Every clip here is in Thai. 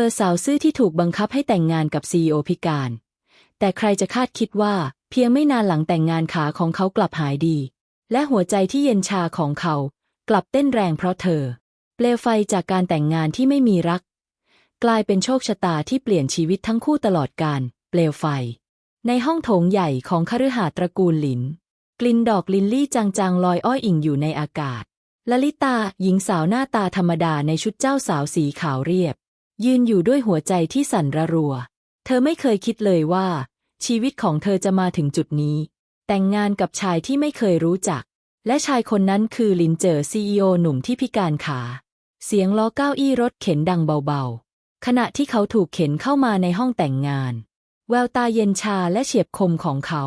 อสาวซื่อที่ถูกบังคับให้แต่งงานกับซีอพิการ แต่ใครจะคาดคิดว่าเพียงไม่นานหลังแต่งงานขาของเขากลับหายดี และหัวใจที่เย็นชาของเขา กลับเต้นแรงเพราะเธอ เปลวไฟจากการแต่งงานที่ไม่มีรัก กลายเป็นโชคชะตาที่เปลี่ยนชีวิตทั้งคู่ตลอดกาลเปลวไฟ ในห้องโถงใหญ่ของคฤหาสน์ตระกูลหลิน กลิ่นดอกลินลี่จางๆลอยอ้อยอิ่งอยู่ในอากาศลลิตาหญิงสาวหน้าตาธรรมดาในชุดเจ้าสาวสีขาวเรียบ ยืนอยู่ด้วยหัวใจที่สั่นระรัว เธอไม่เคยคิดเลยว่า ชีวิตของเธอจะมาถึงจุดนี้ แต่งงานกับชายที่ไม่เคยรู้จัก และชายคนนั้นคือลินเจอซีอหนุ่มที่พิการขา เสียงล้อเก้าอี้รถเข็นดังเบาๆ ขณะที่เขาถูกเข็นเข้ามาในห้องแต่งงาน แววตาเย็นชาและเฉียบคมของเขา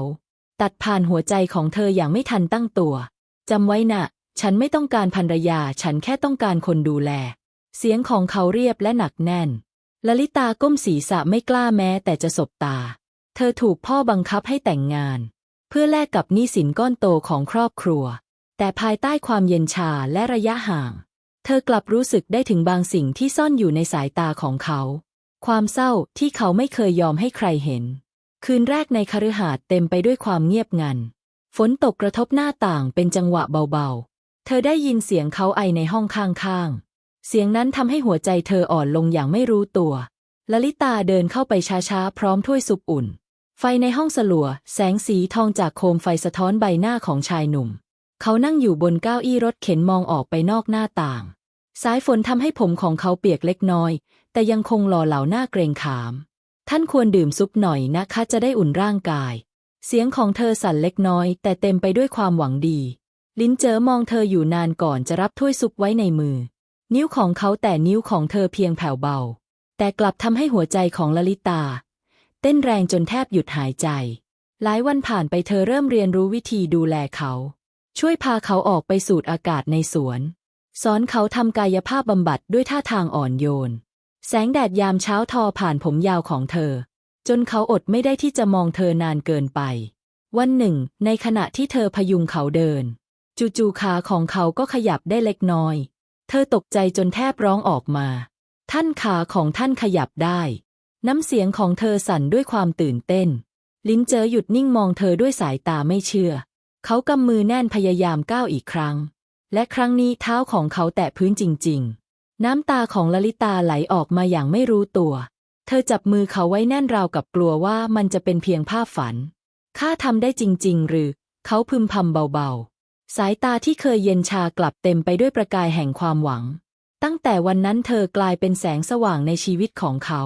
ตัดผ่านหัวใจของเธออย่างไม่ทันตั้งตัวจำไว้นะฉันไม่ต้องการภรรยา ฉันแค่ต้องการคนดูแล เสียงของเขาเรียบและหนักแน่นลลิตาก้มศีรษะไม่กล้าแม้แต่จะสบตา เธอถูกพ่อบังคับให้แต่งงาน เพื่อแลกกับหนี้สินก้อนโตของครอบครัว แต่ภายใต้ความเย็นชาและระยะห่าง เธอกลับรู้สึกได้ถึงบางสิ่งที่ซ่อนอยู่ในสายตาของเขา ความเศร้าที่เขาไม่เคยยอมให้ใครเห็น คืนแรกในคฤหาสน์เต็มไปด้วยความเงียบงัน ฝนตกกระทบหน้าต่างเป็นจังหวะเบาๆ เธอได้ยินเสียงเขาไอในห้องข้างๆ เสียงนั้นทำให้หัวใจเธออ่อนลงอย่างไม่รู้ตัวลลิตาเดินเข้าไปช้าๆ พร้อมถ้วยซุปอุ่น ไฟในห้องสลัว แสงสีทองจากโคมไฟสะท้อนใบหน้าของชายหนุ่ม เขานั่งอยู่บนเก้าอี้รถเข็นมองออกไปนอกหน้าต่าง สายฝนทำให้ผมของเขาเปียกเล็กน้อย แต่ยังคงหล่อเหลาหน้าเกรงขาม ท่านควรดื่มซุปหน่อยนะคะจะได้อุ่นร่างกาย เสียงของเธอสั่นเล็กน้อย แต่เต็มไปด้วยความหวังดี ลิ้นเจอมองเธออยู่นานก่อนจะรับถ้วยซุปไว้ในมือ นิ้วของเขาแต่นิ้วของเธอเพียงแผ่วเบา แต่กลับทำให้หัวใจของลลิตา เต้นแรงจนแทบหยุดหายใจ หลายวันผ่านไปเธอเริ่มเรียนรู้วิธีดูแลเขา ช่วยพาเขาออกไปสูดอากาศในสวน สอนเขาทำกายภาพบำบัดด้วยท่าทางอ่อนโยน แสงแดดยามเช้าทอผ่านผมยาวของเธอ จนเขาอดไม่ได้ที่จะมองเธอนานเกินไป วันหนึ่ง ในขณะที่เธอพยุงเขาเดิน จู่ๆขาของเขาก็ขยับได้เล็กน้อย เธอตกใจจนแทบร้องออกมา ท่านขาของท่านขยับได้ น้ำเสียงของเธอสั่นด้วยความตื่นเต้น ลิ้นเจอหยุดนิ่งมองเธอด้วยสายตาไม่เชื่อ เขากำมือแน่นพยายามก้าวอีกครั้ง และครั้งนี้เท้าของเขาแตะพื้นจริง ๆ น้ำตาของลลิตาไหลออกมาอย่างไม่รู้ตัว เธอจับมือเขาไว้แน่นราวกับกลัวว่ามันจะเป็นเพียงภาพฝัน ข้าทำได้จริง ๆ หรือ เขาพึมพำเบาๆ สายตาที่เคยเย็นชากลับเต็มไปด้วยประกายแห่งความหวัง ตั้งแต่วันนั้นเธอกลายเป็นแสงสว่างในชีวิตของเขา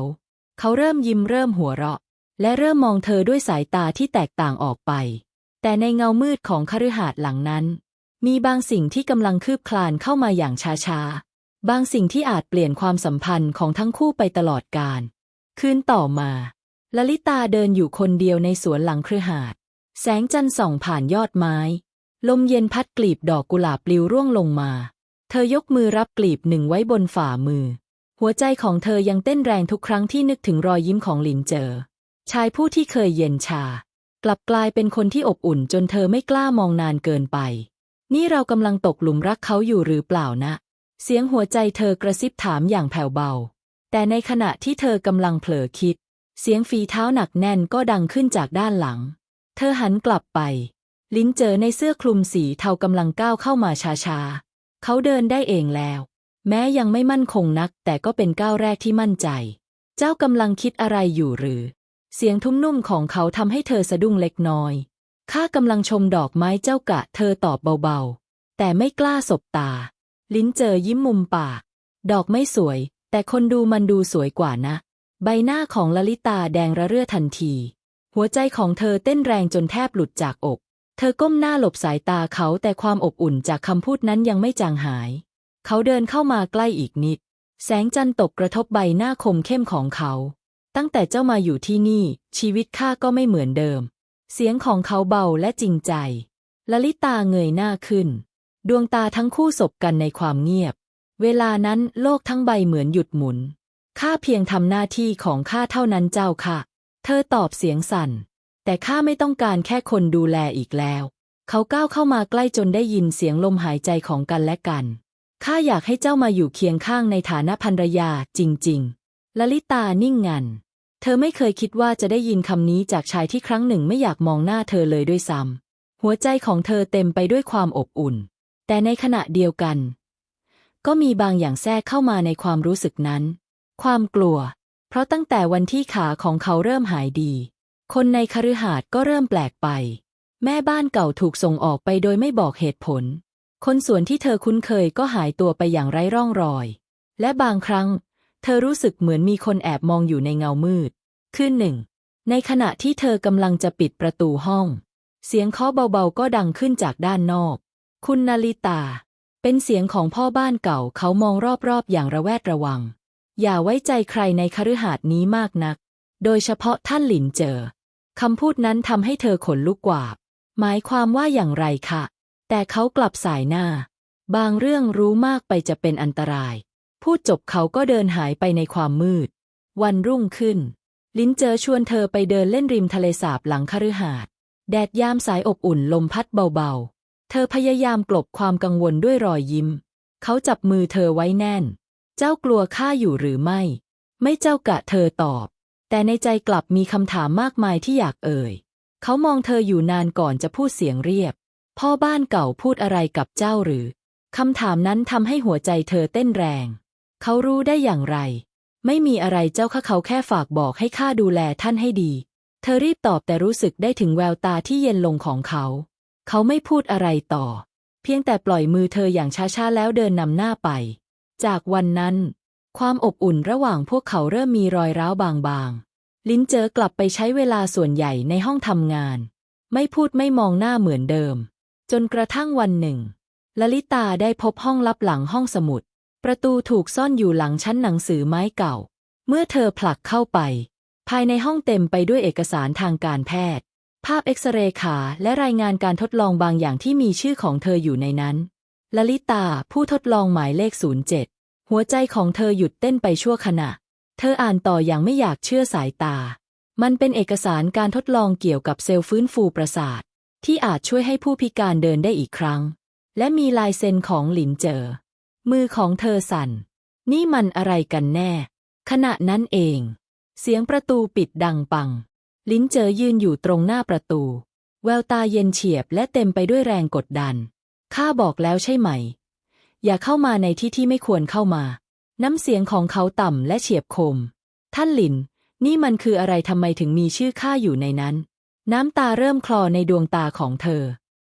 เขาเริ่มยิ้มเริ่มหัวเราะ และเริ่มมองเธอด้วยสายตาที่แตกต่างออกไป แต่ในเงามืดของคฤหาสน์หลังนั้น มีบางสิ่งที่กำลังคืบคลานเข้ามาอย่างช้าๆ บางสิ่งที่อาจเปลี่ยนความสัมพันธ์ของทั้งคู่ไปตลอดกาลคืนต่อมาลลิตาเดินอยู่คนเดียวในสวนหลังคฤหาสน์แสงจันทร์ส่องผ่านยอดไม้ ลมเย็นพัดกลีบดอกกุหลาบปลิวร่วงลงมา เธอยกมือรับกลีบหนึ่งไว้บนฝ่ามือ หัวใจของเธอยังเต้นแรงทุกครั้งที่นึกถึงรอยยิ้มของหลินเจอ ชายผู้ที่เคยเย็นชา กลับกลายเป็นคนที่อบอุ่นจนเธอไม่กล้ามองนานเกินไป นี่เรากำลังตกหลุมรักเขาอยู่หรือเปล่านะ เสียงหัวใจเธอกระซิบถามอย่างแผ่วเบา แต่ในขณะที่เธอกำลังเผลอคิด เสียงฝีเท้าหนักแน่นก็ดังขึ้นจากด้านหลัง เธอหันกลับไป ลิ้นเจอในเสื้อคลุมสีเทากำลังก้าวเข้ามาช้าๆ เขาเดินได้เองแล้ว แม้ยังไม่มั่นคงนัก แต่ก็เป็นก้าวแรกที่มั่นใจ เจ้ากำลังคิดอะไรอยู่หรือ เสียงทุ้มนุ่มของเขาทำให้เธอสะดุ้งเล็กน้อยข้ากำลังชมดอกไม้เจ้ากะ เธอตอบเบาๆ แต่ไม่กล้าสบตา ลิ้นเจอยิ้มมุมปาก ดอกไม่สวย แต่คนดูมันดูสวยกว่านะ ใบหน้าของลลิตาแดงระเรื่อทันที หัวใจของเธอเต้นแรงจนแทบหลุดจากอก เธอก้มหน้าหลบสายตาเขาแต่ความอบอุ่นจากคำพูดนั้นยังไม่จางหาย เขาเดินเข้ามาใกล้อีกนิด แสงจันทร์ตกกระทบใบหน้าคมเข้มของเขา ตั้งแต่เจ้ามาอยู่ที่นี่ ชีวิตข้าก็ไม่เหมือนเดิม เสียงของเขาเบาและจริงใจลลิตาเงยหน้าขึ้น ดวงตาทั้งคู่สบกันในความเงียบ เวลานั้นโลกทั้งใบเหมือนหยุดหมุนข้าเพียงทำหน้าที่ของข้าเท่านั้นเจ้าค่ะ เธอตอบเสียงสั่น แต่ข้าไม่ต้องการแค่คนดูแลอีกแล้ว เขาก้าวเข้ามาใกล้จนได้ยินเสียงลมหายใจของกันและกัน ข้าอยากให้เจ้ามาอยู่เคียงข้างในฐานะภรรยาจริงๆลลิตานิ่งงัน เธอไม่เคยคิดว่าจะได้ยินคำนี้จากชายที่ครั้งหนึ่งไม่อยากมองหน้าเธอเลยด้วยซ้ำหัวใจของเธอเต็มไปด้วยความอบอุ่น แต่ในขณะเดียวกัน ก็มีบางอย่างแทรกเข้ามาในความรู้สึกนั้น ความกลัว เพราะตั้งแต่วันที่ขาของเขาเริ่มหายดี คนในคฤหาสน์ก็เริ่มแปลกไป แม่บ้านเก่าถูกส่งออกไปโดยไม่บอกเหตุผล คนส่วนที่เธอคุ้นเคยก็หายตัวไปอย่างไร้ร่องรอย และบางครั้ง เธอรู้สึกเหมือนมีคนแอบมองอยู่ในเงามืด คืนหนึ่ง ในขณะที่เธอกำลังจะปิดประตูห้อง เสียงเคาะเบาๆก็ดังขึ้นจากด้านนอก คุณนาลิตา เป็นเสียงของพ่อบ้านเก่าเขามองรอบๆอย่างระแวดระวัง อย่าไว้ใจใครในคฤหาสน์นี้มากนัก โดยเฉพาะท่านหลินเจอ คำพูดนั้นทำให้เธอขนลุกกว่า หมายความว่าอย่างไรคะ แต่เขากลับสายหน้า บางเรื่องรู้มากไปจะเป็นอันตราย พูดจบเขาก็เดินหายไปในความมืด วันรุ่งขึ้น ลินเจอชวนเธอไปเดินเล่นริมทะเลสาบหลังคฤหาสน์แดดยามสายอบอุ่นลมพัดเบาๆ เธอพยายามกลบความกังวลด้วยรอยยิ้ม เขาจับมือเธอไว้แน่น เจ้ากลัวข้าอยู่หรือไม่ ไม่เจ้ากะเธอตอบ แต่ในใจกลับมีคำถามมากมายที่อยากเอ่ย เขามองเธออยู่นานก่อนจะพูดเสียงเรียบ พ่อบ้านเก่าพูดอะไรกับเจ้าหรือ คำถามนั้นทำให้หัวใจเธอเต้นแรง เขารู้ได้อย่างไร ไม่มีอะไรเจ้าข้าเขาแค่ฝากบอกให้ข้าดูแลท่านให้ดี เธอรีบตอบแต่รู้สึกได้ถึงแววตาที่เย็นลงของเขา เขาไม่พูดอะไรต่อ เพียงแต่ปล่อยมือเธออย่างช้าๆแล้วเดินนำหน้าไป จากวันนั้น ความอบอุ่นระหว่างพวกเขาเริ่มมีรอยร้าวบางๆ ลิ้นเจอกลับไปใช้เวลาส่วนใหญ่ในห้องทำงาน ไม่พูดไม่มองหน้าเหมือนเดิม จนกระทั่งวันหนึ่งลลิตาได้พบห้องลับหลังห้องสมุด ประตูถูกซ่อนอยู่หลังชั้นหนังสือไม้เก่า เมื่อเธอผลักเข้าไป ภายในห้องเต็มไปด้วยเอกสารทางการแพทย์ ภาพเอ็กซเรย์ขาและรายงานการทดลองบางอย่างที่มีชื่อของเธออยู่ในนั้นลลิตาผู้ทดลองหมายเลข 07 หัวใจของเธอหยุดเต้นไปชั่วขณะ เธออ่านต่ออย่างไม่อยากเชื่อสายตา มันเป็นเอกสารการทดลองเกี่ยวกับเซลล์ฟื้นฟูประสาท ที่อาจช่วยให้ผู้พิการเดินได้อีกครั้ง และมีลายเซ็นของหลินเจอ มือของเธอสั่น นี่มันอะไรกันแน่ ขณะนั้นเอง เสียงประตูปิดดังปัง ลิ้นเจอยืนอยู่ตรงหน้าประตู แววตาเย็นเฉียบและเต็มไปด้วยแรงกดดัน ข้าบอกแล้วใช่ไหม อย่าเข้ามาในที่ที่ไม่ควรเข้ามา น้ำเสียงของเขาต่ำและเฉียบคม ท่านหลิน นี่มันคืออะไรทำไมถึงมีชื่อข้าอยู่ในนั้น น้ำตาเริ่มคลอในดวงตาของเธอ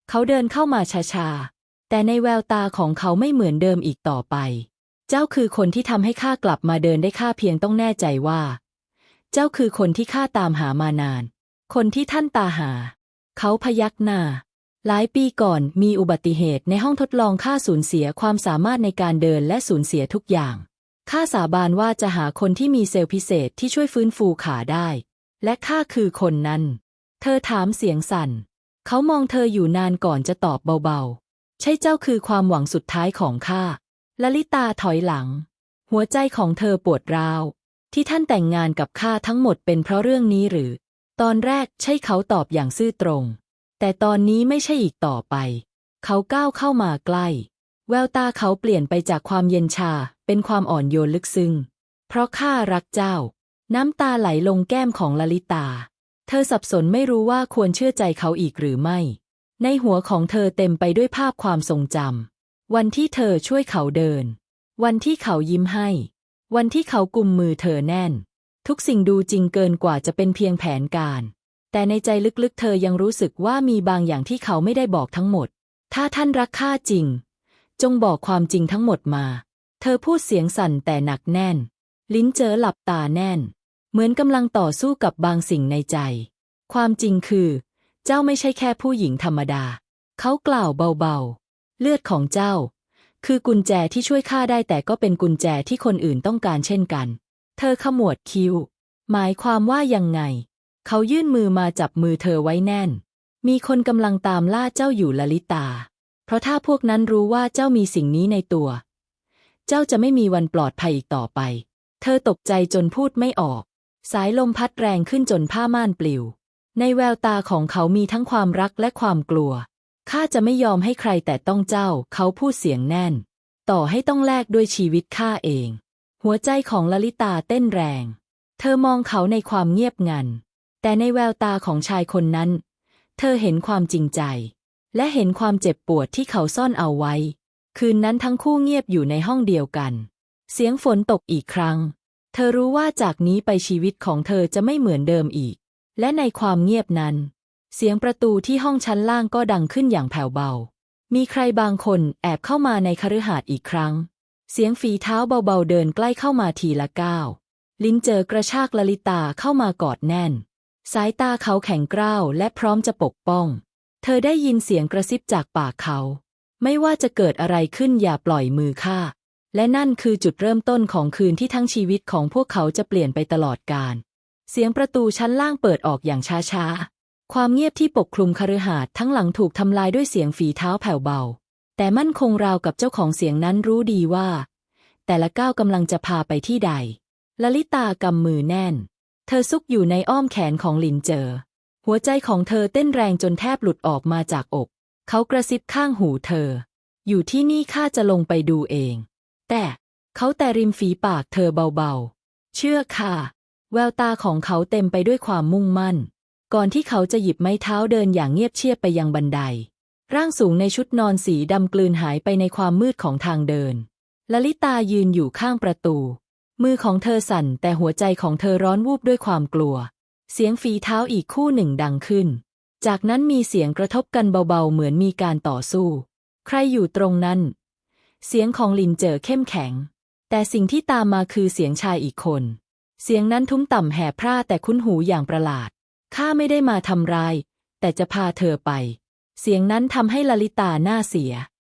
เขาเดินเข้ามาช้าๆ แต่ในแววตาของเขาไม่เหมือนเดิมอีกต่อไป เจ้าคือคนที่ทำให้ข้ากลับมาเดินได้ข้าเพียงต้องแน่ใจว่า เจ้าคือคนที่ข้าตามหามานาน คนที่ท่านตาหา เขาพยักหน้า หลายปีก่อนมีอุบัติเหตุในห้องทดลองข้าสูญเสียความสามารถในการเดินและสูญเสียทุกอย่างข้าสาบานว่าจะหาคนที่มีเซลล์พิเศษที่ช่วยฟื้นฟูขาได้ และข้าคือคนนั้น เธอถามเสียงสั่น เขามองเธออยู่นานก่อนจะตอบเบาๆ ใช่เจ้าคือความหวังสุดท้ายของข้าลลิตาถอยหลัง หัวใจของเธอปวดร้าว ที่ท่านแต่งงานกับข้าทั้งหมดเป็นเพราะเรื่องนี้หรือ ตอนแรกใช่เขาตอบอย่างซื่อตรง แต่ตอนนี้ไม่ใช่อีกต่อไป เขาก้าวเข้ามาใกล้ แววตาเขาเปลี่ยนไปจากความเย็นชา เป็นความอ่อนโยนลึกซึ้ง เพราะข้ารักเจ้า น้ำตาไหลลงแก้มของลลิตา เธอสับสนไม่รู้ว่าควรเชื่อใจเขาอีกหรือไม่ ในหัวของเธอเต็มไปด้วยภาพความทรงจำ วันที่เธอช่วยเขาเดิน วันที่เขายิ้มให้ วันที่เขากุมมือเธอแน่น ทุกสิ่งดูจริงเกินกว่าจะเป็นเพียงแผนการ แต่ในใจลึกๆ เธอยังรู้สึกว่ามีบางอย่างที่เขาไม่ได้บอกทั้งหมด ถ้าท่านรักข้าจริง จงบอกความจริงทั้งหมดมา เธอพูดเสียงสั่นแต่หนักแน่น ลิ้นเจอหลับตาแน่น เหมือนกำลังต่อสู้กับบางสิ่งในใจ ความจริงคือ เจ้าไม่ใช่แค่ผู้หญิงธรรมดา เขากล่าวเบาๆ เลือดของเจ้า คือกุญแจที่ช่วยข้าได้แต่ก็เป็นกุญแจที่คนอื่นต้องการเช่นกัน เธอขมวดคิ้ว หมายความว่ายังไง เขายื่นมือมาจับมือเธอไว้แน่น มีคนกำลังตามล่าเจ้าอยู่ลลิตา เพราะถ้าพวกนั้นรู้ว่าเจ้ามีสิ่งนี้ในตัว เจ้าจะไม่มีวันปลอดภัยอีกต่อไป เธอตกใจจนพูดไม่ออก สายลมพัดแรงขึ้นจนผ้าม่านปลิว ในแววตาของเขามีทั้งความรักและความกลัว ข้าจะไม่ยอมให้ใครแต่ต้องเจ้า เขาพูดเสียงแน่น ต่อให้ต้องแลกด้วยชีวิตข้าเอง หัวใจของลลิตาเต้นแรง เธอมองเขาในความเงียบงัน แต่ในแววตาของชายคนนั้น เธอเห็นความจริงใจ และเห็นความเจ็บปวดที่เขาซ่อนเอาไว้ คืนนั้นทั้งคู่เงียบอยู่ในห้องเดียวกัน เสียงฝนตกอีกครั้ง เธอรู้ว่าจากนี้ไปชีวิตของเธอจะไม่เหมือนเดิมอีก และในความเงียบนั้น เสียงประตูที่ห้องชั้นล่างก็ดังขึ้นอย่างแผ่วเบา มีใครบางคนแอบเข้ามาในคฤหาสน์อีกครั้ง เสียงฝีเท้าเบาๆเดินใกล้เข้ามาทีละก้าว ลิ้นเจอกระชากลลิตาเข้ามากอดแน่น สายตาเขาแข็งกร้าวและพร้อมจะปกป้อง เธอได้ยินเสียงกระซิบจากปากเขา ไม่ว่าจะเกิดอะไรขึ้นอย่าปล่อยมือข้าและนั่นคือจุดเริ่มต้นของคืนที่ทั้งชีวิตของพวกเขาจะเปลี่ยนไปตลอดกาลเสียงประตูชั้นล่างเปิดออกอย่างช้าๆ ความเงียบที่ปกคลุมคฤหาสน์ทั้งหลังถูกทำลายด้วยเสียงฝีเท้าแผ่วเบา แต่มั่นคงราวกับเจ้าของเสียงนั้นรู้ดีว่า แต่ละก้าวกำลังจะพาไปที่ใด ลลิตากำมือแน่น เธอซุกอยู่ในอ้อมแขนของหลินเจอ หัวใจของเธอเต้นแรงจนแทบหลุดออกมาจากอก เขากระซิบข้างหูเธอ อยู่ที่นี่ข้าจะลงไปดูเอง แต่เขาแต่ริมฝีปากเธอเบาๆ เชื่อค่ะ แววตาของเขาเต็มไปด้วยความมุ่งมั่น ก่อนที่เขาจะหยิบไม้เท้าเดินอย่างเงียบเชียบไปยังบันได ร่างสูงในชุดนอนสีดำกลืนหายไปในความมืดของทางเดินลลิตายืนอยู่ข้างประตู มือของเธอสั่นแต่หัวใจของเธอร้อนวูบด้วยความกลัว เสียงฝีเท้าอีกคู่หนึ่งดังขึ้น จากนั้นมีเสียงกระทบกันเบาๆ เหมือนมีการต่อสู้ ใครอยู่ตรงนั้น เสียงของลินเจอเข้มแข็ง แต่สิ่งที่ตามมาคือเสียงชายอีกคน เสียงนั้นทุ้มต่ำแห่พร่าแต่คุ้นหูอย่างประหลาด ข้าไม่ได้มาทำร้าย แต่จะพาเธอไป เสียงนั้นทำให้ลลิตาหน้าเสีย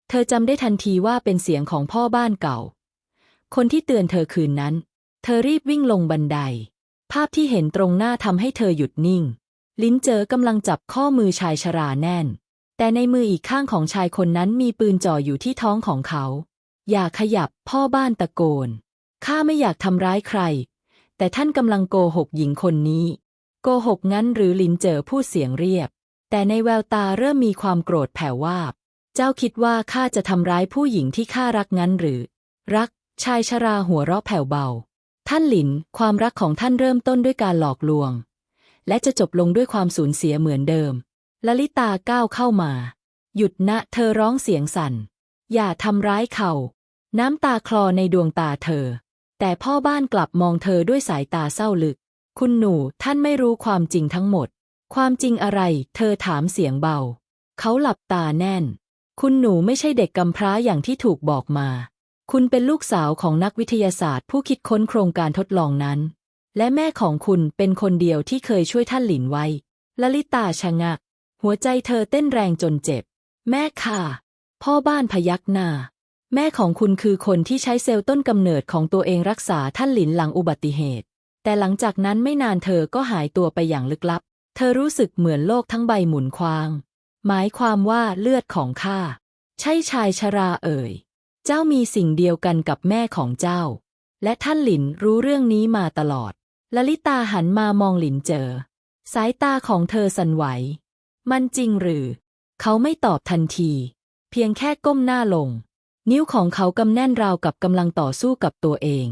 เธอจำได้ทันทีว่าเป็นเสียงของพ่อบ้านเก่า คนที่เตือนเธอคืนนั้น เธอรีบวิ่งลงบันได ภาพที่เห็นตรงหน้าทำให้เธอหยุดนิ่ง ลิ้นเจอกำลังจับข้อมือชายชราแน่น แต่ในมืออีกข้างของชายคนนั้นมีปืนจ่ออยู่ที่ท้องของเขา อย่าขยับพ่อบ้านตะโกน ข้าไม่อยากทำร้ายใคร แต่ท่านกำลังโกหกหญิงคนนี้ โกหกงั้นหรือลินเจอพูดเสียงเรียบ แต่ในแววตาเริ่มมีความโกรธแผ่ววาบ เจ้าคิดว่าข้าจะทำร้ายผู้หญิงที่ข้ารักงั้นหรือ รัก ชายชราหัวเราะแผ่วเบา ท่านหลิน ความรักของท่านเริ่มต้นด้วยการหลอกลวง และจะจบลงด้วยความสูญเสียเหมือนเดิมลลิตาก้าวเข้ามา หยุดนะ เธอร้องเสียงสั่น อย่าทำร้ายเขา น้ำตาคลอในดวงตาเธอ แต่พ่อบ้านกลับมองเธอด้วยสายตาเศร้าลึก คุณหนูท่านไม่รู้ความจริงทั้งหมด ความจริงอะไร เธอถามเสียงเบา เขาหลับตาแน่น คุณหนูไม่ใช่เด็กกำพร้าอย่างที่ถูกบอกมา คุณเป็นลูกสาวของนักวิทยาศาสตร์ผู้คิดค้นโครงการทดลองนั้น และแม่ของคุณเป็นคนเดียวที่เคยช่วยท่านหลินไว้ลลิตาชะงัก หัวใจเธอเต้นแรงจนเจ็บ แม่ค่ะ พ่อบ้านพยักหน้า แม่ของคุณคือคนที่ใช้เซลล์ต้นกำเนิดของตัวเองรักษาท่านหลินหลังอุบัติเหตุ แต่หลังจากนั้นไม่นานเธอก็หายตัวไปอย่างลึกลับ เธอรู้สึกเหมือนโลกทั้งใบหมุนควาง หมายความว่าเลือดของข้าใช่ชายชราเอ่ย เจ้ามีสิ่งเดียวกันกับแม่ของเจ้า และท่านหลินรู้เรื่องนี้มาตลอดลลิตาหันมามองหลินเจอ สายตาของเธอสั่นไหว มันจริงหรือ เขาไม่ตอบทันที เพียงแค่ก้มหน้าลง นิ้วของเขากำแน่นราวกับกำลังต่อสู้กับตัวเอง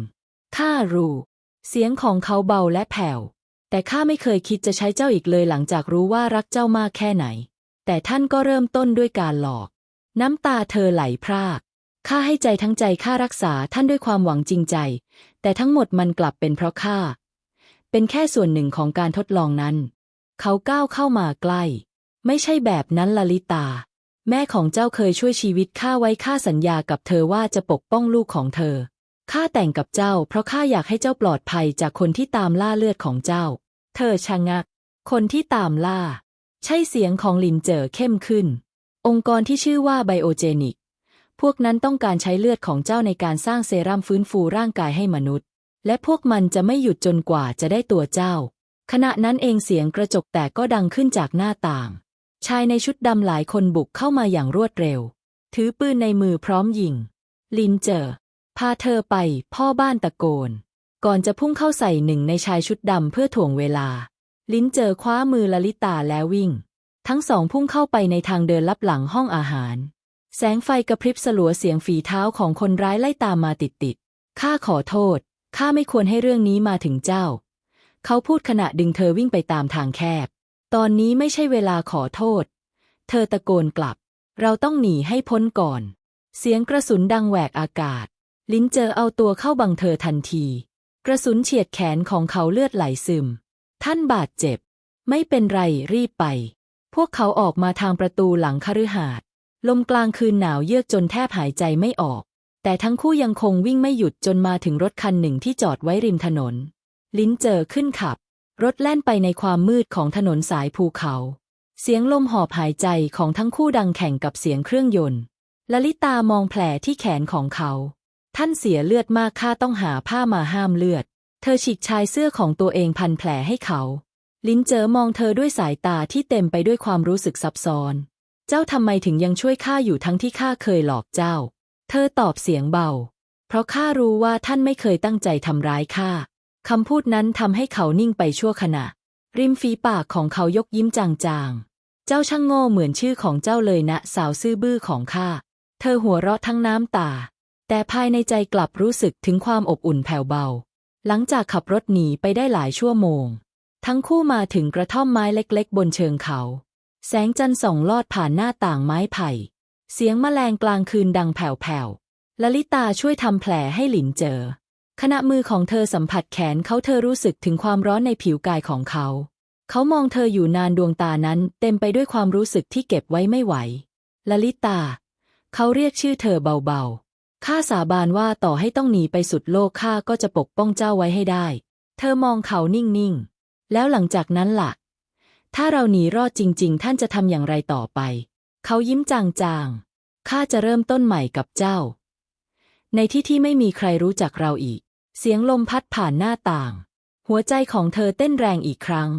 ข้ารู้เสียงของเขาเบาและแผ่ว แต่ข้าไม่เคยคิดจะใช้เจ้าอีกเลยหลังจากรู้ว่ารักเจ้ามากแค่ไหน แต่ท่านก็เริ่มต้นด้วยการหลอก น้ำตาเธอไหลพราก ข้าให้ใจทั้งใจข้ารักษาท่านด้วยความหวังจริงใจ แต่ทั้งหมดมันกลับเป็นเพราะข้า เป็นแค่ส่วนหนึ่งของการทดลองนั้น เขาก้าวเข้ามาใกล้ ไม่ใช่แบบนั้นลลิตา แม่ของเจ้าเคยช่วยชีวิตข้าไว้ข้าสัญญากับเธอว่าจะปกป้องลูกของเธอ ข้าแต่งกับเจ้า เพราะข้าอยากให้เจ้าปลอดภัยจากคนที่ตามล่าเลือดของเจ้า เธอชะงัก คนที่ตามล่า ใช่เสียงของลินเจอเข้มขึ้น องค์กรที่ชื่อว่าไบโอเจนิก พวกนั้นต้องการใช้เลือดของเจ้าในการสร้างเซรั่มฟื้นฟูร่างกายให้มนุษย์ และพวกมันจะไม่หยุดจนกว่าจะได้ตัวเจ้า ขณะนั้นเองเสียงกระจกแตกก็ดังขึ้นจากหน้าต่าง ชายในชุดดำหลายคนบุกเข้ามาอย่างรวดเร็ว ถือปืนในมือพร้อมยิง ลินเจอพาเธอไป พ่อบ้านตะโกน ก่อนจะพุ่งเข้าใส่หนึ่งในชายชุดดำเพื่อถ่วงเวลา ลินเจอคว้ามือลลิตาแล้ววิ่ง ทั้งสองพุ่งเข้าไปในทางเดินลับหลังห้องอาหาร แสงไฟกระพริบสลัวเสียงฝีเท้าของคนร้ายไล่ตามมาติดๆข้าขอโทษ ข้าไม่ควรให้เรื่องนี้มาถึงเจ้า เขาพูดขณะดึงเธอวิ่งไปตามทางแคบ ตอนนี้ไม่ใช่เวลาขอโทษ เธอตะโกนกลับ เราต้องหนีให้พ้นก่อน เสียงกระสุนดังแหวกอากาศ ลิ้นเจอเอาตัวเข้าบังเธอทันที กระสุนเฉียดแขนของเขาเลือดไหลซึม ท่านบาดเจ็บ ไม่เป็นไรรีบไป พวกเขาออกมาทางประตูหลังคฤหาสน์ ลมกลางคืนหนาวเยือกจนแทบหายใจไม่ออก แต่ทั้งคู่ยังคงวิ่งไม่หยุดจนมาถึงรถคันหนึ่งที่จอดไว้ริมถนน ลิ้นเจอขึ้นขับ รถแล่นไปในความมืดของถนนสายภูเขา เสียงลมหอบหายใจของทั้งคู่ดังแข่งกับเสียงเครื่องยนต์ลลิตามองแผลที่แขนของเขา ท่านเสียเลือดมากข้าต้องหาผ้ามาห้ามเลือด เธอฉีกชายเสื้อของตัวเองพันแผลให้เขา ลิ้นเจอมองเธอด้วยสายตาที่เต็มไปด้วยความรู้สึกซับซ้อน เจ้าทำไมถึงยังช่วยข้าอยู่ทั้งที่ข้าเคยหลอกเจ้า เธอตอบเสียงเบา เพราะข้ารู้ว่าท่านไม่เคยตั้งใจทำร้ายข้าคำพูดนั้นทำให้เขานิ่งไปชั่วขณะ ริมฝีปากของเขายกยิ้มจางๆ เจ้าช่างโง่เหมือนชื่อของเจ้าเลยนะ สาวซื่อบื้อของข้า เธอหัวเราะทั้งน้ำตา แต่ภายในใจกลับรู้สึกถึงความอบอุ่นแผ่วเบา หลังจากขับรถหนีไปได้หลายชั่วโมง ทั้งคู่มาถึงกระท่อมไม้เล็กๆ บนเชิงเขา แสงจันทร์ส่องลอดผ่านหน้าต่างไม้ไผ่ เสียงแมลงกลางคืนดังแผ่วๆลลิตาช่วยทำแผลให้หลินเจอ ขณะมือของเธอสัมผัสแขนเขาเธอรู้สึกถึงความร้อนในผิวกายของเขา เขามองเธออยู่นานดวงตานั้น เต็มไปด้วยความรู้สึกที่เก็บไว้ไม่ไหวลลิตา เขาเรียกชื่อเธอเบาๆ ข้าสาบานว่าต่อให้ต้องหนีไปสุดโลกข้าก็จะปกป้องเจ้าไว้ให้ได้ เธอมองเขานิ่งๆ แล้วหลังจากนั้นล่ะ ถ้าเราหนีรอดจริง ๆ ท่านจะทำอย่างไรต่อไป เขายิ้มจางๆ ข้าจะเริ่มต้นใหม่กับเจ้า ในที่ที่ไม่มีใครรู้จักเราอีก เสียงลมพัดผ่านหน้าต่าง หัวใจของเธอเต้นแรงอีกครั้ง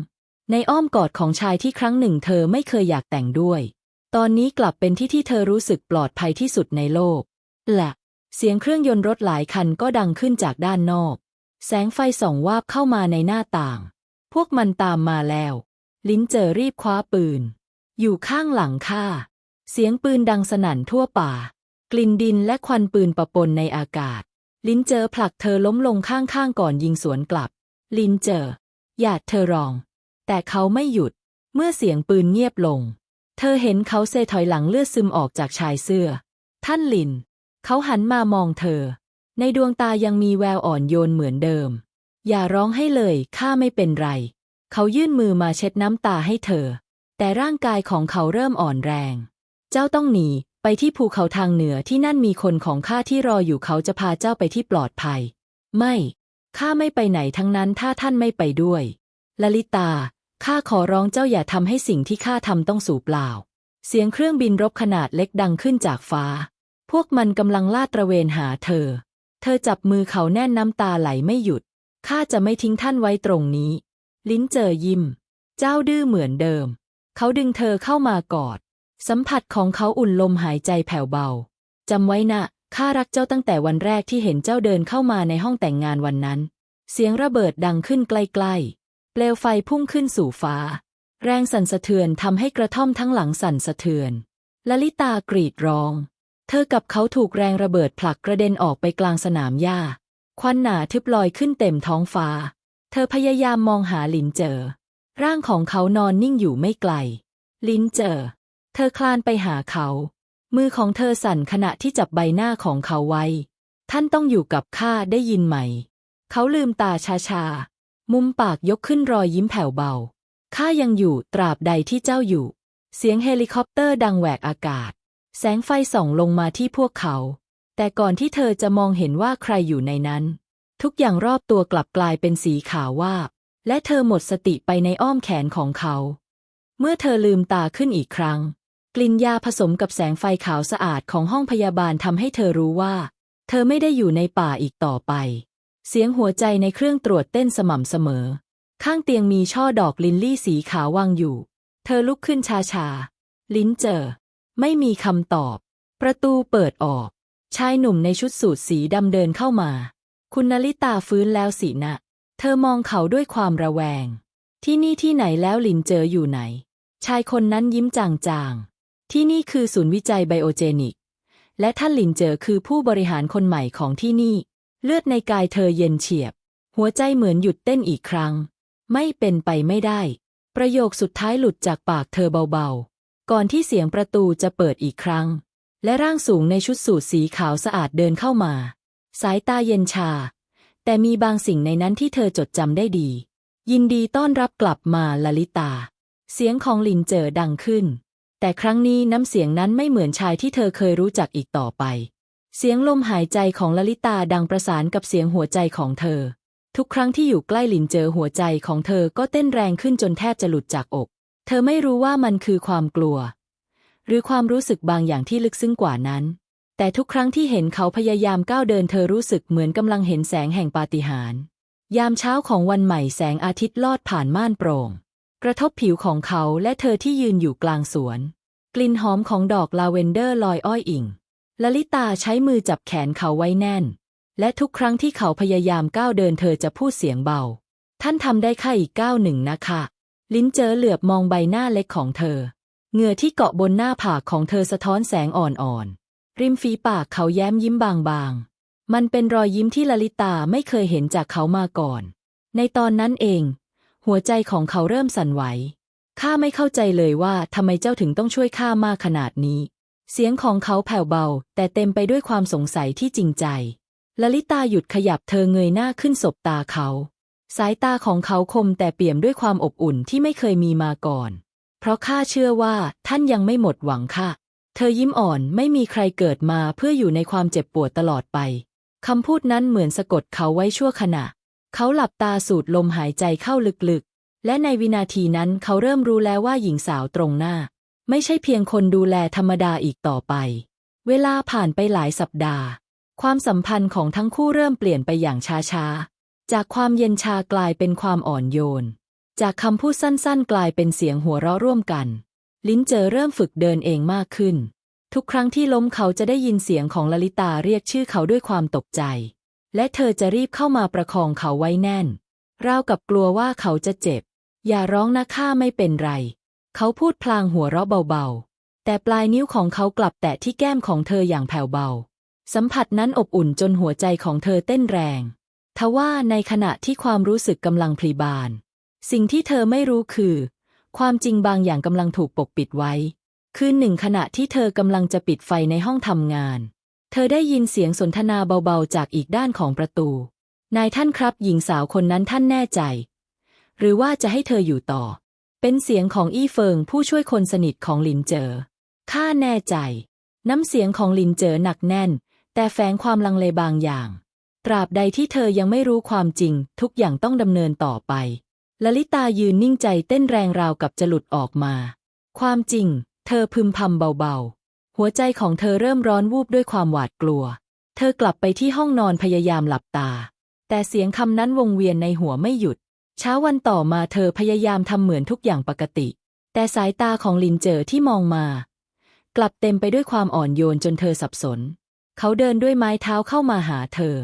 ในอ้อมกอดของชายที่ครั้งหนึ่งเธอไม่เคยอยากแต่งด้วย ตอนนี้กลับเป็นที่ที่เธอรู้สึกปลอดภัยที่สุดในโลกและ เสียงเครื่องยนต์รถหลายคันก็ดังขึ้นจากด้านนอก แสงไฟส่องวาบเข้ามาในหน้าต่าง พวกมันตามมาแล้ว ลิ้นเจอรีบคว้าปืน อยู่ข้างหลังข้า เสียงปืนดังสนั่นทั่วป่า กลิ่นดินและควันปืนปะปนในอากาศ ลิ้นเจอผลักเธอล้มลงข้างๆก่อนยิงสวนกลับ ลิ้นเจอหยาดเธอรอง แต่เขาไม่หยุด เมื่อเสียงปืนเงียบลง เธอเห็นเขาเซถอยหลังเลือดซึมออกจากชายเสื้อ ท่านลิน เขาหันมามองเธอ ในดวงตายังมีแววอ่อนโยนเหมือนเดิม อย่าร้องให้เลยข้าไม่เป็นไร เขายื่นมือมาเช็ดน้ำตาให้เธอ แต่ร่างกายของเขาเริ่มอ่อนแรง เจ้าต้องหนีไปที่ภูเขาทางเหนือที่นั่นมีคนของข้าที่รออยู่เขาจะพาเจ้าไปที่ปลอดภัย ไม่ข้าไม่ไปไหนทั้งนั้นถ้าท่านไม่ไปด้วยลลิตาข้าขอร้องเจ้าอย่าทำให้สิ่งที่ข้าทำต้องสูญเปล่า เสียงเครื่องบินรบขนาดเล็กดังขึ้นจากฟ้า พวกมันกำลังลาดตระเวนหาเธอ เธอจับมือเขาแน่นน้ำตาไหลไม่หยุดข้าจะไม่ทิ้งท่านไว้ตรงนี้ ลิ้นเจอยิ้ม เจ้าดื้อเหมือนเดิม เขาดึงเธอเข้ามากอด สัมผัสของเขาอุ่นลมหายใจแผ่วเบา จำไว้นะข้ารักเจ้าตั้งแต่วันแรกที่เห็นเจ้าเดินเข้ามาในห้องแต่งงานวันนั้น เสียงระเบิดดังขึ้นใกล้ๆ เปลวไฟพุ่งขึ้นสู่ฟ้า แรงสั่นสะเทือนทำให้กระท่อมทั้งหลังสั่นสะเทือนลลิตากรีดร้อง เธอกับเขาถูกแรงระเบิดผลักกระเด็นออกไปกลางสนามหญ้า ควันหนาทึบลอยขึ้นเต็มท้องฟ้า เธอพยายามมองหาลินเจอ ร่างของเขานอนนิ่งอยู่ไม่ไกล ลินเจอ เธอคลานไปหาเขา มือของเธอสั่นขณะที่จับใบหน้าของเขาไว้ ท่านต้องอยู่กับข้าได้ยินไหม เขาลืมตาชาๆ มุมปากยกขึ้นรอยยิ้มแผ่วเบา ข้ายังอยู่ตราบใดที่เจ้าอยู่ เสียงเฮลิคอปเตอร์ดังแหวกอากาศ แสงไฟส่องลงมาที่พวกเขา แต่ก่อนที่เธอจะมองเห็นว่าใครอยู่ในนั้น ทุกอย่างรอบตัวกลับกลายเป็นสีขาววาบ และเธอหมดสติไปในอ้อมแขนของเขา เมื่อเธอลืมตาขึ้นอีกครั้ง กลิ่นยาผสมกับแสงไฟขาวสะอาดของห้องพยาบาลทำให้เธอรู้ว่า เธอไม่ได้อยู่ในป่าอีกต่อไป เสียงหัวใจในเครื่องตรวจเต้นสม่ำเสมอ ข้างเตียงมีช่อดอกลินลี่สีขาววางอยู่ เธอลุกขึ้นชาๆลิ้นเจอ ไม่มีคำตอบ ประตูเปิดออก ชายหนุ่มในชุดสูทสีดำเดินเข้ามา คุณนลิตาฟื้นแล้วสินะ เธอมองเขาด้วยความระแวง ที่นี่ที่ไหนแล้วลินเจออยู่ไหน ชายคนนั้นยิ้มจางๆ ที่นี่คือศูนย์วิจัยไบโอเจนิก และท่านลินเจอคือผู้บริหารคนใหม่ของที่นี่ เลือดในกายเธอเย็นเฉียบ หัวใจเหมือนหยุดเต้นอีกครั้ง ไม่เป็นไปไม่ได้ ประโยคสุดท้ายหลุดจากปากเธอเบาๆ ก่อนที่เสียงประตูจะเปิดอีกครั้ง และร่างสูงในชุดสูทสีขาวสะอาดเดินเข้ามา สายตาเย็นชา แต่มีบางสิ่งในนั้นที่เธอจดจำได้ดี ยินดีต้อนรับกลับมาลลิตา เสียงของลินเจอดังขึ้น แต่ครั้งนี้น้ำเสียงนั้นไม่เหมือนชายที่เธอเคยรู้จักอีกต่อไป เสียงลมหายใจของลลิตาดังประสานกับเสียงหัวใจของเธอ ทุกครั้งที่อยู่ใกล้ลินเจอหัวใจของเธอก็เต้นแรงขึ้นจนแทบจะหลุดจากอก เธอไม่รู้ว่ามันคือความกลัว หรือความรู้สึกบางอย่างที่ลึกซึ้งกว่านั้น แต่ทุกครั้งที่เห็นเขาพยายามก้าวเดินเธอรู้สึกเหมือนกำลังเห็นแสงแห่งปาฏิหาริย์ยามเช้าของวันใหม่แสงอาทิตย์ลอดผ่านม่านโปร่ง กระทบผิวของเขาและเธอที่ยืนอยู่กลางสวน กลิ่นหอมของดอกลาเวนเดอร์ลอยอ้อยอิ่งลลิตาใช้มือจับแขนเขาไว้แน่น และทุกครั้งที่เขาพยายามก้าวเดินเธอจะพูดเสียงเบา ท่านทำได้แค่อีกก้าวหนึ่งนะคะ ลิ้นเจอเหลือบมองใบหน้าเล็กของเธอ เหงื่อที่เกาะบนหน้าผากของเธอสะท้อนแสงอ่อนๆ ริมฝีปากเขาแย้มยิ้มบางๆ มันเป็นรอยยิ้มที่ลลิตาไม่เคยเห็นจากเขามาก่อน ในตอนนั้นเอง หัวใจของเขาเริ่มสั่นไหว ข้าไม่เข้าใจเลยว่าทำไมเจ้าถึงต้องช่วยข้ามากขนาดนี้ เสียงของเขาแผ่วเบา แต่เต็มไปด้วยความสงสัยที่จริงใจลลิตาหยุดขยับเธอเงยหน้าขึ้นสบตาเขา สายตาของเขาคมแต่เปี่ยมด้วยความอบอุ่นที่ไม่เคยมีมาก่อน เพราะข้าเชื่อว่าท่านยังไม่หมดหวังค่ะ เธอยิ้มอ่อนไม่มีใครเกิดมาเพื่ออยู่ในความเจ็บปวดตลอดไป คำพูดนั้นเหมือนสะกดเขาไว้ชั่วขณะ เขาหลับตาสูดลมหายใจเข้าลึกๆ และในวินาทีนั้นเขาเริ่มรู้แล้วว่าหญิงสาวตรงหน้า ไม่ใช่เพียงคนดูแลธรรมดาอีกต่อไป เวลาผ่านไปหลายสัปดาห์ ความสัมพันธ์ของทั้งคู่เริ่มเปลี่ยนไปอย่างช้าๆ จากความเย็นชากลายเป็นความอ่อนโยน จากคำพูดสั้นๆ กลายเป็นเสียงหัวเราะร่วมกัน ลิ้นเจอเริ่มฝึกเดินเองมากขึ้น ทุกครั้งที่ล้มเขาจะได้ยินเสียงของลลิตาเรียกชื่อเขาด้วยความตกใจ และเธอจะรีบเข้ามาประคองเขาไว้แน่น ราวกับกลัวว่าเขาจะเจ็บ อย่าร้องนะข้าไม่เป็นไร เขาพูดพลางหัวเราะเบาๆ แต่ปลายนิ้วของเขากลับแตะที่แก้มของเธออย่างแผ่วเบา สัมผัสนั้นอบอุ่นจนหัวใจของเธอเต้นแรง ทว่าในขณะที่ความรู้สึกกำลังพลีบาน สิ่งที่เธอไม่รู้คือ ความจริงบางอย่างกำลังถูกปกปิดไว้ คืนหนึ่งขณะที่เธอกำลังจะปิดไฟในห้องทำงาน เธอได้ยินเสียงสนทนาเบาๆจากอีกด้านของประตู นายท่านครับหญิงสาวคนนั้นท่านแน่ใจ หรือว่าจะให้เธออยู่ต่อ เป็นเสียงของอี้เฟิงผู้ช่วยคนสนิทของลินเจอ ข้าแน่ใจ น้ำเสียงของลินเจอหนักแน่น แต่แฝงความลังเลบางอย่าง ตราบใดที่เธอยังไม่รู้ความจริง ทุกอย่างต้องดำเนินต่อไป ลลิตายืนนิ่งใจเต้นแรงราวกับจะหลุดออกมา ความจริง เธอพึมพำเบาๆ หัวใจของเธอเริ่มร้อนวูบด้วยความหวาดกลัว เธอกลับไปที่ห้องนอนพยายามหลับตา แต่เสียงคำนั้นวงเวียนในหัวไม่หยุด เช้าวันต่อมาเธอพยายามทำเหมือนทุกอย่างปกติ แต่สายตาของลินเจอที่มองมา กลับเต็มไปด้วยความอ่อนโยนจนเธอสับสน เขาเดินด้วยไม้เท้าเข้ามาหาเธอ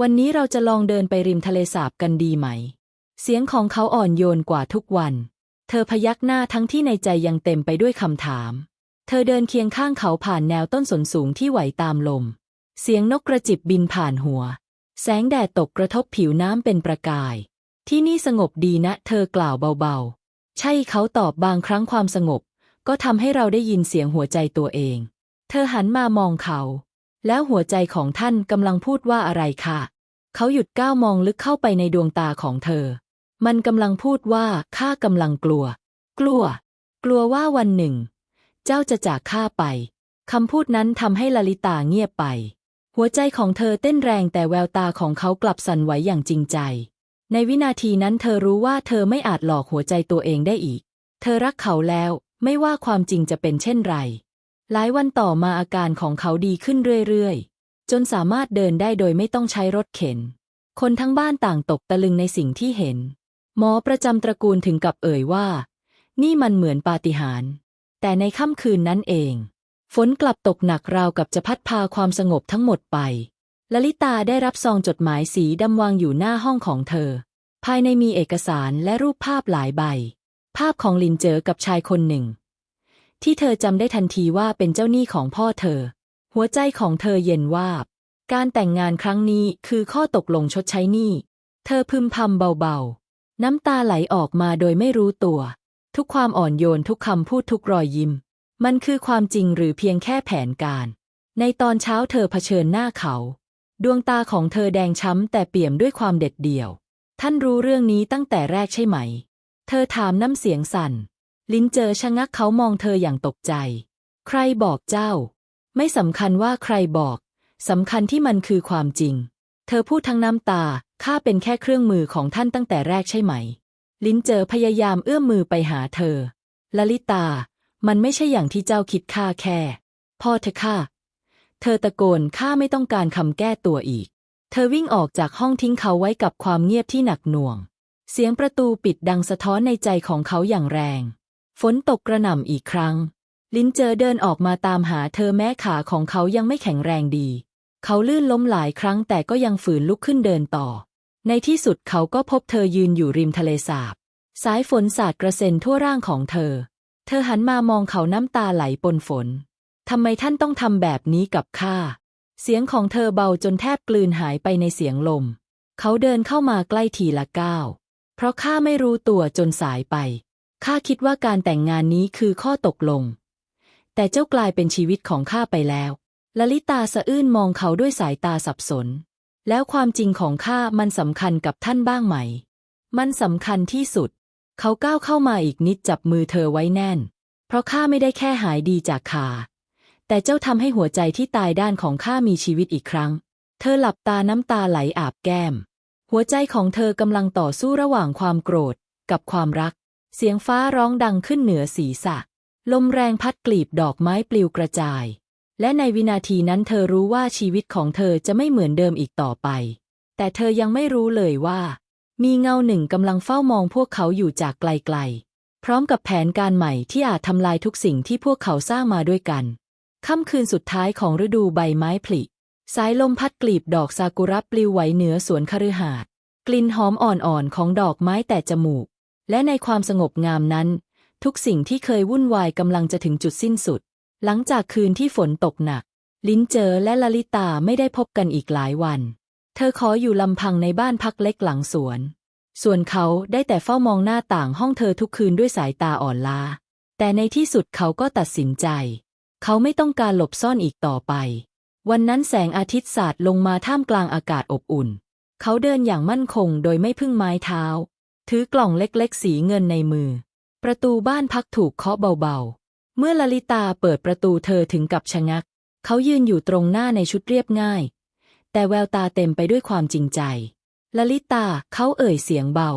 วันนี้เราจะลองเดินไปริมทะเลสาบกันดีไหม เสียงของเขาอ่อนโยนกว่าทุกวัน เธอพยักหน้าทั้งที่ในใจยังเต็มไปด้วยคำถาม เธอเดินเคียงข้างเขาผ่านแนวต้นสนสูงที่ไหวตามลม เสียงนกกระจิบบินผ่านหัว แสงแดดตกกระทบผิวน้ำเป็นประกาย ที่นี่สงบดีนะ เธอกล่าวเบาๆ ใช่เขาตอบบางครั้งความสงบ ก็ทำให้เราได้ยินเสียงหัวใจตัวเอง เธอหันมามองเขา แล้วหัวใจของท่านกำลังพูดว่าอะไรคะเขาหยุดก้าวมองลึกเข้าไปในดวงตาของเธอ มันกำลังพูดว่าข้ากำลังกลัว กลัว กลัวว่าวันหนึ่ง เจ้าจะจากข้าไปคำพูดนั้นทำให้ลลิตาเงียบไป หัวใจของเธอเต้นแรงแต่แววตาของเขากลับสั่นไหวอย่างจริงใจ ในวินาทีนั้นเธอรู้ว่าเธอไม่อาจหลอกหัวใจตัวเองได้อีก เธอรักเขาแล้วไม่ว่าความจริงจะเป็นเช่นไร หลายวันต่อมาอาการของเขาดีขึ้นเรื่อยๆ จนสามารถเดินได้โดยไม่ต้องใช้รถเข็น คนทั้งบ้านต่างตกตะลึงในสิ่งที่เห็น หมอประจำตระกูลถึงกับเอ่ยว่า นี่มันเหมือนปาฏิหาริย์แต่ในค่ำคืนนั้นเอง ฝนกลับตกหนักราวกับจะพัดพาความสงบทั้งหมดไปลลิตาได้รับซองจดหมายสีดำวางอยู่หน้าห้องของเธอ ภายในมีเอกสารและรูปภาพหลายใบ ภาพของลินเจอกับชายคนหนึ่ง ที่เธอจำได้ทันทีว่าเป็นเจ้าหนี้ของพ่อเธอ หัวใจของเธอเย็นวาบ การแต่งงานครั้งนี้คือข้อตกลงชดใช้หนี้ เธอพึมพำเบาๆ น้ำตาไหลออกมาโดยไม่รู้ตัว ทุกความอ่อนโยนทุกคำพูดทุกรอยยิ้ม มันคือความจริงหรือเพียงแค่แผนการ ในตอนเช้าเธอเผชิญหน้าเขา ดวงตาของเธอแดงช้ำแต่เปี่ยมด้วยความเด็ดเดี่ยว ท่านรู้เรื่องนี้ตั้งแต่แรกใช่ไหม เธอถามน้ำเสียงสั่น ลิ้นเจอชะงักเขามองเธออย่างตกใจ ใครบอกเจ้า ไม่สำคัญว่าใครบอกสำคัญที่มันคือความจริง เธอพูดทั้งน้ำตา ข้าเป็นแค่เครื่องมือของท่านตั้งแต่แรกใช่ไหม ลิ้นเจอพยายามเอื้อมมือไปหาเธอลลิตา มันไม่ใช่อย่างที่เจ้าคิดข้าแค่ พ่อเธอข้าเธอตะโกนข้าไม่ต้องการคำแก้ตัวอีก เธอวิ่งออกจากห้องทิ้งเขาไว้กับความเงียบที่หนักหน่วง เสียงประตูปิดดังสะท้อนในใจของเขาอย่างแรง ฝนตกกระหน่ำอีกครั้ง ลิ้นเจอเดินออกมาตามหาเธอแม้ขาของเขายังไม่แข็งแรงดี เขาลื่นล้มหลายครั้งแต่ก็ยังฝืนลุกขึ้นเดินต่อ ในที่สุดเขาก็พบเธอยืนอยู่ริมทะเลสาบ สายฝนสาดกระเซ็นทั่วร่างของเธอ เธอหันมามองเขาน้ำตาไหลปนฝน ทำไมท่านต้องทำแบบนี้กับข้า เสียงของเธอเบาจนแทบกลืนหายไปในเสียงลม เขาเดินเข้ามาใกล้ทีละก้าว เพราะข้าไม่รู้ตัวจนสายไป ข้าคิดว่าการแต่งงานนี้คือข้อตกลง แต่เจ้ากลายเป็นชีวิตของข้าไปแล้วลลิตาสะอื้นมองเขาด้วยสายตาสับสน แล้วความจริงของข้ามันสำคัญกับท่านบ้างไหม มันสำคัญที่สุด เขาก้าวเข้ามาอีกนิดจับมือเธอไว้แน่น เพราะข้าไม่ได้แค่หายดีจากขา แต่เจ้าทำให้หัวใจที่ตายด้านของข้ามีชีวิตอีกครั้ง เธอหลับตาน้ำตาไหลอาบแก้ม หัวใจของเธอกำลังต่อสู้ระหว่างความโกรธ กับความรัก เสียงฟ้าร้องดังขึ้นเหนือศีรษะ ลมแรงพัดกลีบดอกไม้ปลิวกระจาย และในวินาทีนั้นเธอรู้ว่าชีวิตของเธอจะไม่เหมือนเดิมอีกต่อไป แต่เธอยังไม่รู้เลยว่า มีเงาหนึ่งกำลังเฝ้ามองพวกเขาอยู่จากไกลๆ พร้อมกับแผนการใหม่ที่อาจทำลายทุกสิ่งที่พวกเขาสร้างมาด้วยกัน ค่ำคืนสุดท้ายของฤดูใบไม้ผลิ สายลมพัดกลีบดอกซากุระปลิวไหวเหนือสวนคฤหาสน์กลิ่นหอมอ่อนๆของดอกไม้แต่จมูก และในความสงบงามนั้น ทุกสิ่งที่เคยวุ่นวายกำลังจะถึงจุดสิ้นสุด หลังจากคืนที่ฝนตกหนัก ลิ้นเจอและลลิตาไม่ได้พบกันอีกหลายวัน เธอขออยู่ลำพังในบ้านพักเล็กหลังสวน ส่วนเขาได้แต่เฝ้ามองหน้าต่างห้องเธอทุกคืนด้วยสายตาอ่อนล้า แต่ในที่สุดเขาก็ตัดสินใจ เขาไม่ต้องการหลบซ่อนอีกต่อไป วันนั้นแสงอาทิตย์สาดลงมาท่ามกลางอากาศอบอุ่น เขาเดินอย่างมั่นคงโดยไม่พึ่งไม้เท้า ถือกล่องเล็กๆ สีเงินในมือ ประตูบ้านพักถูกเคาะเบาๆ เมื่อลลิตาเปิดประตูเธอถึงกับชะงัก เขายืนอยู่ตรงหน้าในชุดเรียบง่าย แต่แววตาเต็มไปด้วยความจริงใจลลิตาเขาเอ่ยเสียงเบา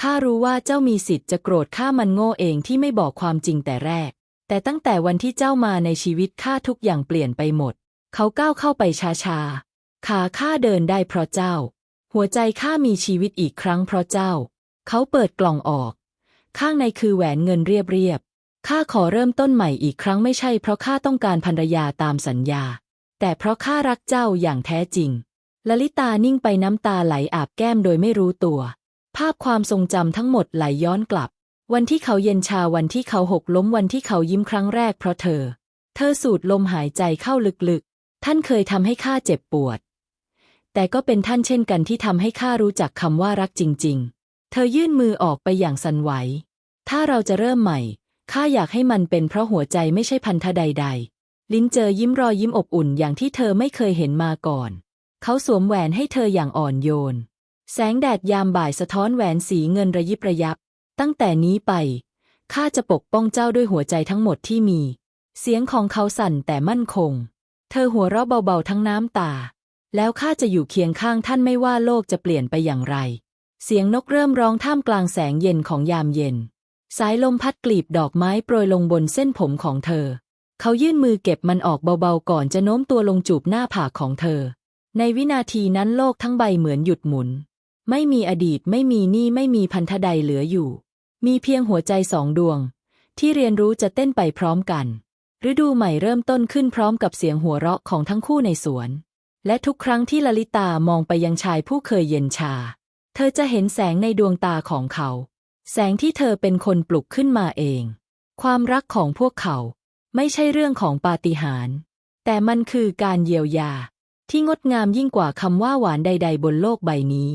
ข้ารู้ว่าเจ้ามีสิทธิ์จะโกรธข้ามันโง่เองที่ไม่บอกความจริงแต่แรก แต่ตั้งแต่วันที่เจ้ามาในชีวิตข้าทุกอย่างเปลี่ยนไปหมด เขาก้าวเข้าไปช้าๆ ขาข้าเดินได้เพราะเจ้า หัวใจข้ามีชีวิตอีกครั้งเพราะเจ้า เขาเปิดกล่องออก ข้างในคือแหวนเงินเรียบๆ ข้าขอเริ่มต้นใหม่อีกครั้งไม่ใช่เพราะข้าต้องการภรรยาตามสัญญา แต่เพราะข้ารักเจ้าอย่างแท้จริงลลิตานิ่งไปน้ำตาไหลอาบแก้มโดยไม่รู้ตัว ภาพความทรงจำทั้งหมดไหลย้อนกลับ วันที่เขาเย็นชาวันที่เขาหกล้มวันที่เขายิ้มครั้งแรกเพราะเธอ เธอสูดลมหายใจเข้าลึกๆ ท่านเคยทำให้ข้าเจ็บปวด แต่ก็เป็นท่านเช่นกันที่ทำให้ข้ารู้จักคำว่ารักจริง ๆ เธอยื่นมือออกไปอย่างสั่นไหว ถ้าเราจะเริ่มใหม่ ข้าอยากให้มันเป็นเพราะหัวใจไม่ใช่พันธะใด ๆ ลิ้นเจอยิ้มรอยยิ้มอบอุ่นอย่างที่เธอไม่เคยเห็นมาก่อน เขาสวมแหวนให้เธออย่างอ่อนโยน แสงแดดยามบ่ายสะท้อนแหวนสีเงินระยิบระยับ ตั้งแต่นี้ไปข้าจะปกป้องเจ้าด้วยหัวใจทั้งหมดที่มี เสียงของเขาสั่นแต่มั่นคง เธอหัวเราะเบาๆทั้งน้ำตา แล้วข้าจะอยู่เคียงข้างท่านไม่ว่าโลกจะเปลี่ยนไปอย่างไร เสียงนกเริ่มร้องท่ามกลางแสงเย็นของยามเย็น สายลมพัดกลีบดอกไม้โปรยลงบนเส้นผมของเธอ เขายื่นมือเก็บมันออกเบาๆก่อนจะโน้มตัวลงจูบหน้าผากของเธอ ในวินาทีนั้นโลกทั้งใบเหมือนหยุดหมุน ไม่มีอดีตไม่มีหนี้ไม่มีพันธะใดเหลืออยู่ มีเพียงหัวใจสองดวง ที่เรียนรู้จะเต้นไปพร้อมกัน ฤดูใหม่เริ่มต้นขึ้นพร้อมกับเสียงหัวเราะของทั้งคู่ในสวน และทุกครั้งที่ลลิตามองไปยังชายผู้เคยเย็นชา เธอจะเห็นแสงในดวงตาของเขา แสงที่เธอเป็นคนปลุกขึ้นมาเอง ความรักของพวกเขาไม่ใช่เรื่องของปาฏิหาริย์แต่มันคือการเยียวยา ที่งดงามยิ่งกว่าคำว่าหวานใด ๆ บนโลกใบนี้